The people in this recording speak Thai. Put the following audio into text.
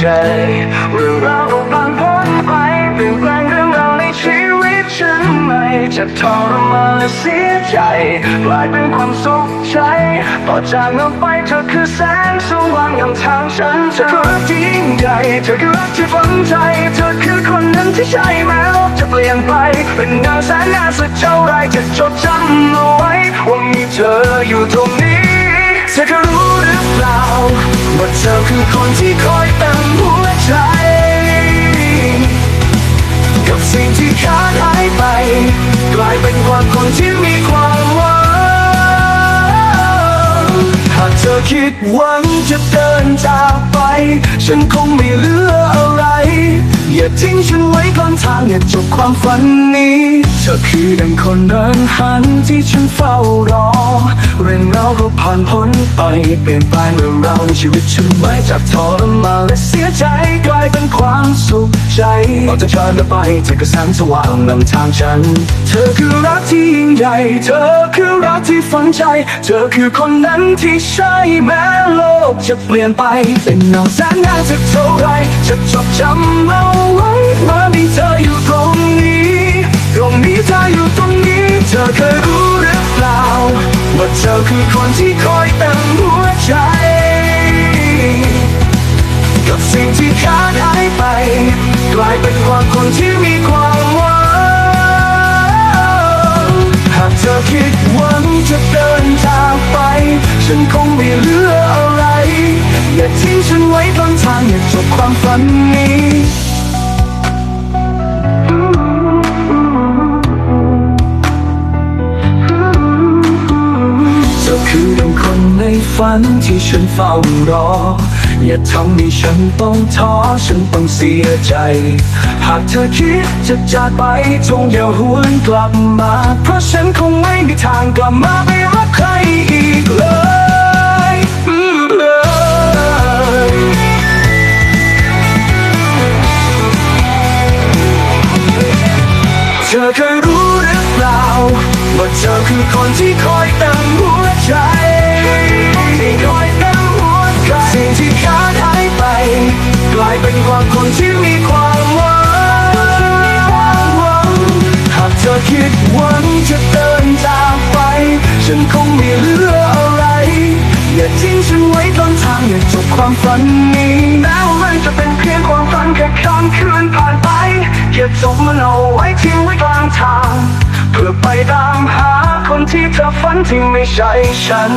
ใจเรื่องราวก็ผ่านพ้นไปเปลี่ยนแปลงเรื่องราวในชีวิตฉันไม่จะทรมานและเสียใจกลายเป็นความสุขใจต่อจากนั้นไปเธอคือแสงสว่างนำทางฉันเธอคือรักที่ยิ่งใหญ่เธอคือรักที่ฝังใจ เธอคือคนนั้นที่ใช่แม้โลกจะเปลี่ยนไป เป็นเงาแสนนาสักเท่าไรจะจดจำเอาไว้ว่ามีเธออยู่ตรงนี้เธอก็รู้หรือ คิดหวังจะเดินจากไป ฉันคงไม่เหลือ อทิ้งฉันไว้กลางทางอย่าจบความฝันนี้ เธอคือดังคนเดินหันที่ฉันเฝ้ารอ เรื่องราวก็ผ่านพ้นไปเปลี่ยนแปลงเรื่องราวในชีวิตฉันไว้จากทรมานและเสียใจกลายเป็นความสุขใจออกจากฉันแล้วไปเธอก็แสงสว่างนำทางฉัน เธอคือรักที่ยิ่งใหญ่เธอคือรักที่ฝังใจ เธอคือคนนั้นที่ใช่แม้โลกจะเปลี่ยนไปเป็นเงาแสนนานสักเท่าไรจะจดจำเอา ไว้ว่ามีเธออยู่ตรงนี้ตรงนี้เธออยู่ตรงนี้ เธอเคยรู้หรือเปล่า ว่าเธอคือคนที่คอยเติมหัวใจ กับสิ่งที่ขาดหายไป กลายเป็นความคนที่มีความหวังหากเธอคิดหวังจะเดินทางไป ฉันคงไม่เหลืออะไรอย่าทิ้งฉันไว้บนทางอย่าจบความฝันนี้ ฝันที่ฉันเฝ้ารอ อย่าทำให้ฉันต้องท้อฉันต้องเสียใจ หากเธอคิดจะจากไปจงอย่าหวนกลับมา เพราะฉันคงไม่มีทางกลับมาไปรักใครอีกเลยเลยเธอเคยรู้หรือเปล่า ว่าเธอคือคนที่คอยเติมหัวใจ ที่คอยเติมหัวใจสิ่งที่ขาดหายไป กลายเป็นความคนที่มีความหวังหากเธอคิดหวังจะเดินจากไป ฉันคงไม่เหลืออะไร อย่าทิ้งฉันไว้ต้นทางอย่าจบความฝันนี้แม้ว่ามันจะเป็นเพียงความฝันแค่ค่ำคืนผ่านไปอย่าจบมันเอาไว้ทิ้งไว้กลาง ที่ไม่ใช่ฉัน